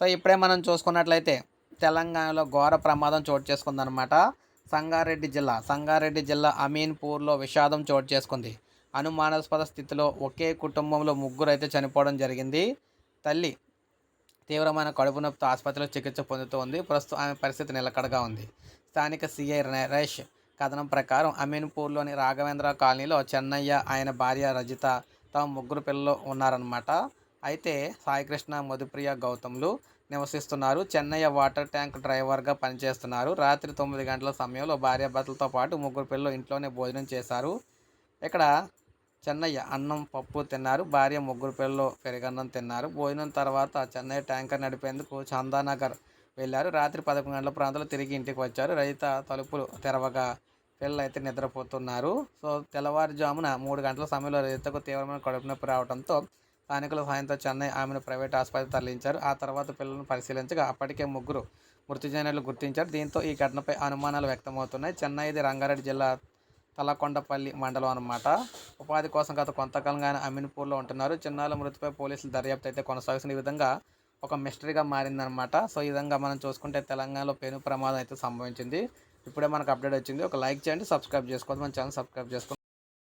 So ఇప్పుడే మనం చూసుకున్నట్లయితే తెలంగాణలో ఘోర ప్రమాదం చోటు చేసుకుందనమాట సంగారెడ్డి జిల్లా సంగారెడ్డి జిల్లా అమీన్పూర్లో విషాదం చోటు చేసుకుంది. అనుమానాస్పద స్థితిలో ఒకే కుటుంబంలో ముగ్గురు అయితే చనిపోవడం జరిగింది. తల్లి తీవ్రమైన కడుపు నొప్పితో ఆసుపత్రిలో చికిత్స పొందుతూ ఉంది. ప్రస్తుతం ఆమె పరిస్థితి నిలకడగా ఉంది. స్థానిక సిఐ నరేష్ కథనం ప్రకారం అమీన్పూర్లోని రాఘవేంద్ర కాలనీలో చెన్నయ్య ఆయన భార్య రజిత తమ ముగ్గురు పిల్లలు ఉన్నారనమాట అయితే సాయికృష్ణ మధుప్రియ గౌతమ్లు నివసిస్తున్నారు. చెన్నయ్య వాటర్ ట్యాంక్ డ్రైవర్గా పనిచేస్తున్నారు. రాత్రి తొమ్మిది గంటల సమయంలో భార్యాభర్తలతో పాటు ముగ్గురు పిల్లలు ఇంట్లోనే భోజనం చేశారు. ఇక్కడ చెన్నయ్య అన్నం పప్పు తిన్నారు. భార్య ముగ్గురు పిల్లలు పెరుగన్నం తిన్నారు. భోజనం తర్వాత చెన్నయ్య ట్యాంకర్ నడిపేందుకు చందానగర్ వెళ్ళారు. రాత్రి పదకొండు గంటల ప్రాంతంలో తిరిగి ఇంటికి వచ్చారు. రైత తలుపులు తెరవగా పిల్లలు అయితే నిద్రపోతున్నారు. సో తెల్లవారుజామున మూడు గంటల సమయంలో రైతకు తీవ్రమైన కడుపు నొప్పి రావడంతో స్థానికుల సాయంతో చెన్నై ఆమెను ప్రైవేట్ ఆసుపత్రికి తరలించారు. ఆ తర్వాత పిల్లలను పరిశీలించగా అప్పటికే ముగ్గురు మృతి చెందినట్లు గుర్తించారు. దీంతో ఈ ఘటనపై అనుమానాలు వ్యక్తమవుతున్నాయి. చెన్నైది రంగారెడ్డి జిల్లా తలకొండపల్లి మండలం అనమాట ఉపాధి కోసం గత కొంతకాలంగా ఆయన అమీన్పూర్లో ఉంటున్నారు. చిన్నాల మృతిపై పోలీసులు దర్యాప్తు అయితే కొనసాగుతున్న ఈ విధంగా ఒక మిస్టరీగా మారిందనమాట సో ఈ విధంగా మనం చూసుకుంటే తెలంగాణలో పెను ప్రమాదం అయితే సంభవించింది. ఇప్పుడే మనకు అప్డేట్ వచ్చింది. ఒక లైక్ చేయండి సబ్స్క్రైబ్ చేసుకోవద్దు. మన ఛానల్ సబ్స్క్రైబ్ చేసుకోండి.